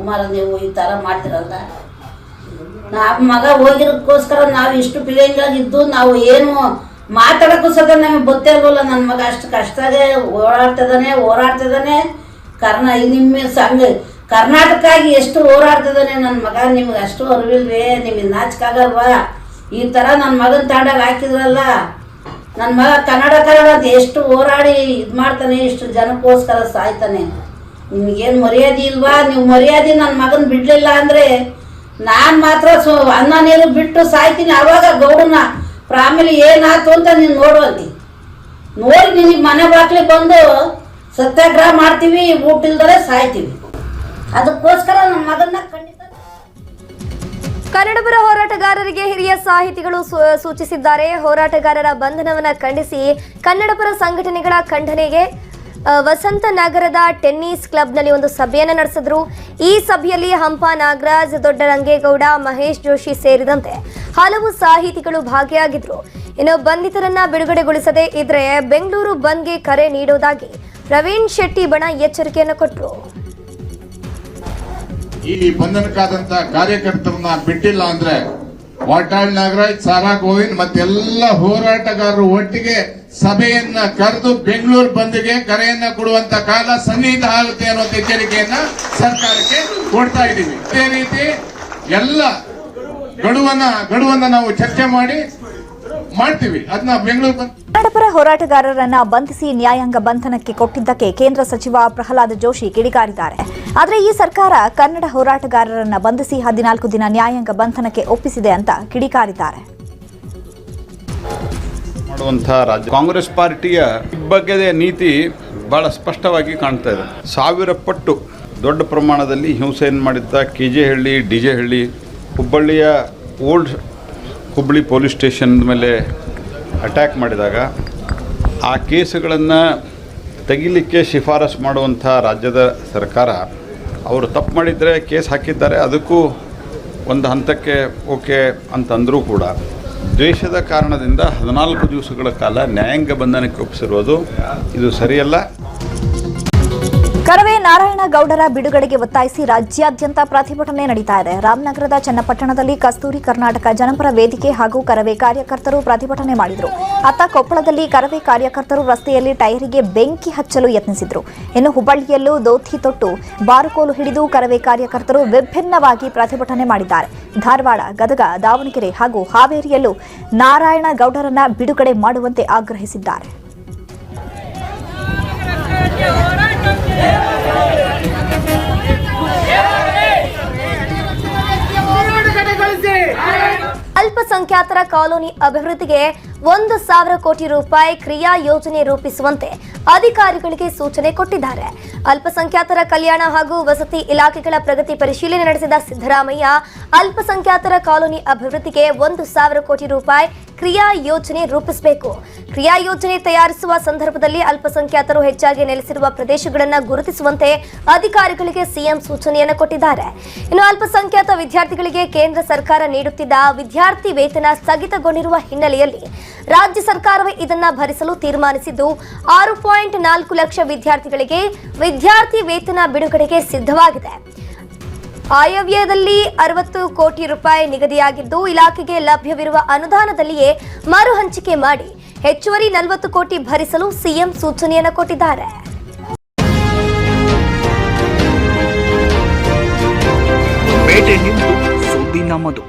ಸುಮಾರು ನೀವು ಈ ಥರ ಮಾಡ್ತಿರಲ್ಲ ನಮ್ಮ ಮಗ ಹೋಗಿರೋದಕ್ಕೋಸ್ಕರ ನಾವು ಇಷ್ಟು ಇದ್ದು ನಾವು ಏನು ಮಾತಾಡೋಕ್ಕೂ ಸಹ ನಮಗೆ ಗೊತ್ತೇ ಇಲ್ವಲ್ಲ ನನ್ನ ಮಗ ಅಷ್ಟು ಕಷ್ಟದೇ ಓಡಾಡ್ತಿದ್ದಾನೆ ಹೋರಾಡ್ತಿದ್ದಾನೆ ಕರ್ನ ನಿಮ್ಮ ಸಂಘ ಕರ್ನಾಟಕಕ್ಕಾಗಿ ಎಷ್ಟು ಹೋರಾಡ್ತಿದ್ದಾನೆ ನನ್ನ ಮಗ, ನಿಮ್ಗೆ ಅಷ್ಟು ಅರಿವಿಲ್ವೇ? ನಿಮಗೆ ನಾಚಿಕಾಗಲ್ವಾ ಈ ಥರ ನನ್ನ ಮಗನ ತಾಂಡಾಗ ಹಾಕಿದ್ರಲ್ಲ. ನನ್ನ ಮಗ ಕನ್ನಡ ಕನ್ನಡ ಎಷ್ಟು ಹೋರಾಡಿ ಇದು ಮಾಡ್ತಾನೆ, ಇಷ್ಟು ಜನಕ್ಕೋಸ್ಕರ ಸಾಯ್ತಾನೆ. ನಿಮಗೇನು ಮರ್ಯಾದೆ ಇಲ್ವಾ? ನೀವು ಮರ್ಯಾದೆ ನನ್ನ ಮಗನ ಬಿಡಲಿಲ್ಲ ಅಂದರೆ ನಾನು ಮಾತ್ರ ಸೊ ಅನ್ನ ನೀರು ಬಿಟ್ಟು ಸಾಯ್ತೀನಿ. ಆವಾಗ ಗೌಡನ ಪ್ರಾಮೇಲೆ ಏನಾಯ್ತು ಅಂತ ನೀನು ನೋಡುವಂತಿ ನೋಡಿ ನಿನಗೆ ಮನೆ ಬಾಕ್ಲಿಗೆ ಬಂದು ಸತ್ಯಾಗ್ರಹ ಮಾಡ್ತೀವಿ, ಊಟ ಇಲ್ದರೆ ಸಾಯ್ತೀವಿ. ಅದಕ್ಕೋಸ್ಕರ ನನ್ನ ಮಗನ್ನ ಖಂಡಿತ ಕನ್ನಡಪರ ಹೋರಾಟಗಾರರಿಗೆ ಹಿರಿಯ ಸಾಹಿತಿಗಳು ಸೂಚಿಸಿದ್ದಾರೆ. ಹೋರಾಟಗಾರರ ಬಂಧನವನ್ನು ಖಂಡಿಸಿ ಕನ್ನಡಪರ ಸಂಘಟನೆಗಳ ಖಂಡನೆಗೆ ವಸಂತ ನಗರದ ಟೆನ್ನಿಸ್ ಕ್ಲಬ್ನಲ್ಲಿ ಒಂದು ಸಭೆಯನ್ನು ನಡೆಸಿದ್ರು. ಈ ಸಭೆಯಲ್ಲಿ ಹಂಪ ನಾಗರಾಜ್ ದೊಡ್ಡ ರಂಗೇಗೌಡ ಮಹೇಶ್ ಜೋಶಿ ಸೇರಿದಂತೆ ಹಲವು ಸಾಹಿತಿಗಳು ಭಾಗಿಯಾಗಿದ್ರು. ಇನ್ನು ಬಂಧಿತರನ್ನ ಬಿಡುಗಡೆಗೊಳಿಸದೆ ಇದ್ರೆ ಬೆಂಗಳೂರು ಬಂದ್ಗೆ ಕರೆ ನೀಡುವುದಾಗಿ ಪ್ರವೀಣ್ ಶೆಟ್ಟಿ ಬಣ ಎಚ್ಚರಿಕೆಯನ್ನು ಕೊಟ್ಟರು ಈ ಬಂಧನಕ್ಕಾದಂತ ಕಾರ್ಯಕರ್ತರನ್ನ ಬಿಟ್ಟಿಲ್ಲ ಅಂದ್ರೆ ವಾಟಾಳ್ ನಾಗರಾಜ್, ಸಾರಾ ಗೋವಿಂದ್ ಮತ್ತೆಲ್ಲ ಹೋರಾಟಗಾರರು ಒಟ್ಟಿಗೆ ಸಭೆಯನ್ನ ಕರೆದು ಬೆಂಗಳೂರು ಬಂದಿಗೆ ಕರೆಯನ್ನ ಕೊಡುವಂತ ಕಾಲ ಸನ್ನಿಹಿತ ಆಗುತ್ತೆ ಅನ್ನೋದು ಎಚ್ಚರಿಕೆಯನ್ನ ಸರ್ಕಾರಕ್ಕೆ ಕೊಡ್ತಾ ಇದ್ದೀವಿ. ಅದೇ ರೀತಿ ಎಲ್ಲ ಗಡುವನ್ನ ಗಡುವನ್ನ ನಾವು ಚರ್ಚೆ ಮಾಡಿ ಮಾಡ್ತೀವಿ. ಅದನ್ನ ಬೆಂಗಳೂರು ಕನ್ನಡಪರ ಹೋರಾಟಗಾರರನ್ನ ಬಂಧಿಸಿ ನ್ಯಾಯಾಂಗ ಬಂಧನಕ್ಕೆ ಕೊಟ್ಟಿದ್ದಕ್ಕೆ ಕೇಂದ್ರ ಸಚಿವ ಪ್ರಹ್ಲಾದ್ ಜೋಶಿ ಕಿಡಿಕಾರಿದ್ದಾರೆ ಆದರೆ ಈ ಸರ್ಕಾರ ಕನ್ನಡ ಹೋರಾಟಗಾರರನ್ನ ಬಂಧಿಸಿ ಹದಿನಾಲ್ಕು ದಿನ ನ್ಯಾಯಾಂಗ ಬಂಧನಕ್ಕೆ ಒಪ್ಪಿಸಿದೆ ಅಂತ ಕಿಡಿಕಾರಿದ್ದಾರೆ. ಮಾಡುವಂಥ ರಾಜ್ಯ. ಕಾಂಗ್ರೆಸ್ ಪಾರ್ಟಿಯ ಬಗ್ಗೆ ನೀತಿ ಬಹಳ ಸ್ಪಷ್ಟವಾಗಿ ಕಾಣ್ತಾ ಇದೆ. ಸಾವಿರ ಪಟ್ಟು ದೊಡ್ಡ ಪ್ರಮಾಣದಲ್ಲಿ ಹಿಂಸೆಯನ್ನು ಮಾಡಿದ್ದ K J Halli D J Halli ಹುಬ್ಬಳ್ಳಿಯ ಓಲ್ಡ್ ಹುಬ್ಬಳ್ಳಿ ಪೊಲೀಸ್ ಸ್ಟೇಷನ್ ಮೇಲೆ ಅಟ್ಯಾಕ್ ಮಾಡಿದಾಗ ಆ ಕೇಸುಗಳನ್ನು ತೆಗಿಲಿಕ್ಕೆ ಶಿಫಾರಸು ಮಾಡುವಂಥ ರಾಜ್ಯದ ಸರ್ಕಾರ ಅವರು ತಪ್ಪು ಮಾಡಿದರೆ ಕೇಸ್ ಹಾಕಿದ್ದಾರೆ. ಅದಕ್ಕೂ ಒಂದು ಹಂತಕ್ಕೆ ಓಕೆ ಅಂತಂದರೂ ಕೂಡ ದ್ವೇಷದ ಕಾರಣದಿಂದ ಹದಿನಾಲ್ಕು ದಿವಸಗಳ ಕಾಲ ನ್ಯಾಯಾಂಗ ಬಂಧನಕ್ಕೆ ಒಪ್ಪಿಸಿರೋದು ಇದು ಸರಿಯಲ್ಲ. ಕರವೇ ನಾರಾಯಣ ಗೌಡರ ಬಿಡುಗಡೆಗೆ ಒತ್ತಾಯಿಸಿ ರಾಜ್ಯಾದ್ಯಂತ ಪ್ರತಿಭಟನೆ ನಡೀತಾ ಇದೆ. ರಾಮನಗರದ ಚನ್ನಪಟ್ಟಣದಲ್ಲಿ ಕಸ್ತೂರಿ ಕರ್ನಾಟಕ ಜನಪರ ವೇದಿಕೆ ಹಾಗೂ ಕರವೇ ಕಾರ್ಯಕರ್ತರು ಪ್ರತಿಭಟನೆ ಮಾಡಿದರು. ಅತ್ತ ಕೊಪ್ಪಳದಲ್ಲಿ ಕರವೇ ಕಾರ್ಯಕರ್ತರು ರಸ್ತೆಯಲ್ಲಿ ಟೈರಿಗೆ ಬೆಂಕಿ ಹಚ್ಚಲು ಯತ್ನಿಸಿದರು. ಇನ್ನು ಹುಬ್ಬಳ್ಳಿಯಲ್ಲೂ ದೋತಿ ತೊಟ್ಟು, ಬಾರುಕೋಲು ಹಿಡಿದು ಕರವೇ ಕಾರ್ಯಕರ್ತರು ವಿಭಿನ್ನವಾಗಿ ಪ್ರತಿಭಟನೆ ಮಾಡಿದ್ದಾರೆ. ಧಾರವಾಡ, ಗದಗ, ದಾವಣಗೆರೆ ಹಾಗೂ ಹಾವೇರಿಯಲ್ಲೂ ನಾರಾಯಣ ಗೌಡರನ್ನ ಬಿಡುಗಡೆ ಮಾಡುವಂತೆ ಆಗ್ರಹಿಸಿದ್ದಾರೆ. ಅಲ್ಪಸಂಖ್ಯಾತರ ಕಾಲೋನಿ ಅಭಿವೃದ್ಧಿಗೆ ಒಂದು ಸಾವಿರ ಕೋಟಿ ರೂಪಾಯಿ ಕ್ರಿಯಾ ಯೋಜನೆ ರೂಪಿಸುವಂತೆ ಅಧಿಕಾರಿಗಳಿಗೆ ಸೂಚನೆ ಕೊಟ್ಟಿದ್ದಾರೆ. ಅಲ್ಪಸಂಖ್ಯಾತರ ಕಲ್ಯಾಣ ಹಾಗೂ ವಸತಿ ಇಲಾಖೆಗಳ ಪ್ರಗತಿ ಪರಿಶೀಲನೆ ನಡೆಸಿದ ಸಿದ್ದರಾಮಯ್ಯ, ಅಲ್ಪಸಂಖ್ಯಾತರ ಕಾಲೋನಿ ಅಭಿವೃದ್ಧಿಗೆ ಒಂದು ಸಾವಿರ ಕೋಟಿ ರೂಪಾಯಿ ಕ್ರಿಯಾ ಯೋಜನೆ ರೂಪಿಸಬೇಕು. ಕ್ರಿಯಾ ಯೋಜನೆ ತಯಾರಿಸುವ ಸಂದರ್ಭದಲ್ಲಿ ಅಲ್ಪಸಂಖ್ಯಾತರು ಹೆಚ್ಚಾಗಿ ನೆಲೆಸಿರುವ ಪ್ರದೇಶಗಳನ್ನು ಗುರುತಿಸುವಂತೆ ಅಧಿಕಾರಿಗಳಿಗೆ ಸಿಎಂ ಸೂಚನೆಯನ್ನು ಕೊಟ್ಟಿದ್ದಾರೆ. ಇನ್ನು ಅಲ್ಪಸಂಖ್ಯಾತ ವಿದ್ಯಾರ್ಥಿಗಳಿಗೆ ಕೇಂದ್ರ ಸರ್ಕಾರ ನೀಡುತ್ತಿದ್ದ ವಿದ್ಯಾರ್ಥಿ ವೇತನ ಸ್ಥಗಿತಗೊಂಡಿರುವ ಹಿನ್ನೆಲೆಯಲ್ಲಿ ರಾಜ್ಯ ಸರ್ಕಾರವೇ ಇದನ್ನು ಭರಿಸಲು ತೀರ್ಮಾನಿಸಿದ್ದು, ಆರು ಲಕ್ಷ ವಿದ್ಯಾರ್ಥಿಗಳಿಗೆ ವಿದ್ಯಾರ್ಥಿ ವೇತನ ಬಿಡುಗಡೆಗೆ ಸಿದ್ಧವಾಗಿದೆ. ಆಯವ್ಯದಲ್ಲಿ ಅರವತ್ತು ಕೋಟಿ ರೂಪಾಯಿ ನಿಗದಿಯಾಗಿದ್ದು, ಇಲಾಖೆಗೆ ಲಭ್ಯವಿರುವ ಅನುದಾನದಲ್ಲಿಯೇ ಮರು ಹಂಚಿಕೆ ಮಾಡಿ ಹೆಚ್ಚುವರಿ ನಲವತ್ತು ಕೋಟಿ ಭರಿಸಲು ಸಿಎಂ ಸೂಚನೆಯನ್ನು ಕೊಟ್ಟಿದ್ದಾರೆ. ನಮ್ಮದು